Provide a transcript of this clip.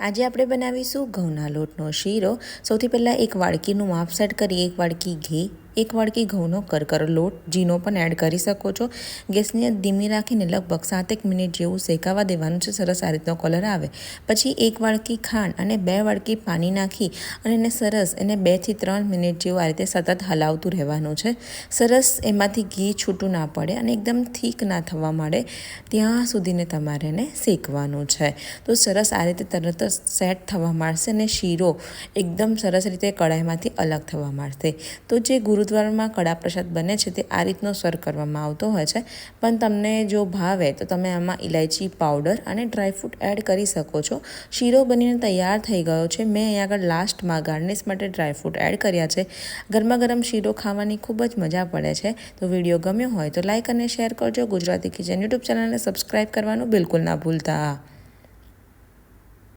આજે આપણે બનાવીશું ઘઉંના લોટનો શીરો. સૌથી પહેલાં એક વાડકીનું માપ સેટ કરી એક વાડકી ઘી એક વાડકી ઘઉંનો કરકર લોટ જીનો પણ એડ કરી શકો છો. ગેસની ધીમી રાખીને લગભગ સાતેક મિનિટ જેવું શેકાવા દેવાનું છે. સરસ આ રીતનો કલર આવે. પછી એક વાડકી ખાંડ અને બે વાડકી પાણી નાખી અને એને સરસ એને બેથી ત્રણ મિનિટ જેવું આ રીતે સતત હલાવતું રહેવાનું છે. સરસ એમાંથી ઘી છૂટું ના પડે અને એકદમ થીક ના થવા માંડે ત્યાં સુધીને તમારે એને શેકવાનું છે. તો સરસ આ રીતે તરત જ સેટ થવા માંડશે અને શીરો એકદમ સરસ રીતે કડાઈમાંથી અલગ થવા માંડશે. તો જે ગુરુદ્વારામાં કડા પ્રસાદ બને છે તે આ રીતનો સર્વ કરવામાં આવતો હોય છે. પણ તમને જો ભાવે તો તમે આમાં ઇલાયચી પાવડર અને ડ્રાયફ્રૂટ એડ કરી શકો છો. શીરો બનીને તૈયાર થઈ ગયો છે. મેં અહીંયા આગળ લાસ્ટમાં ગાર્નિશ માટે ડ્રાયફ્રૂટ એડ કર્યા છે. ગરમા ગરમ શીરો ખાવાની ખૂબ જ મજા પડે છે. તો વીડિયો ગમ્યો હોય તો લાઇક અને શેર કરજો. ગુજરાતી કિચન યુટ્યુબ ચેનલને સબસ્ક્રાઈબ કરવાનું બિલકુલ ના ભૂલતા.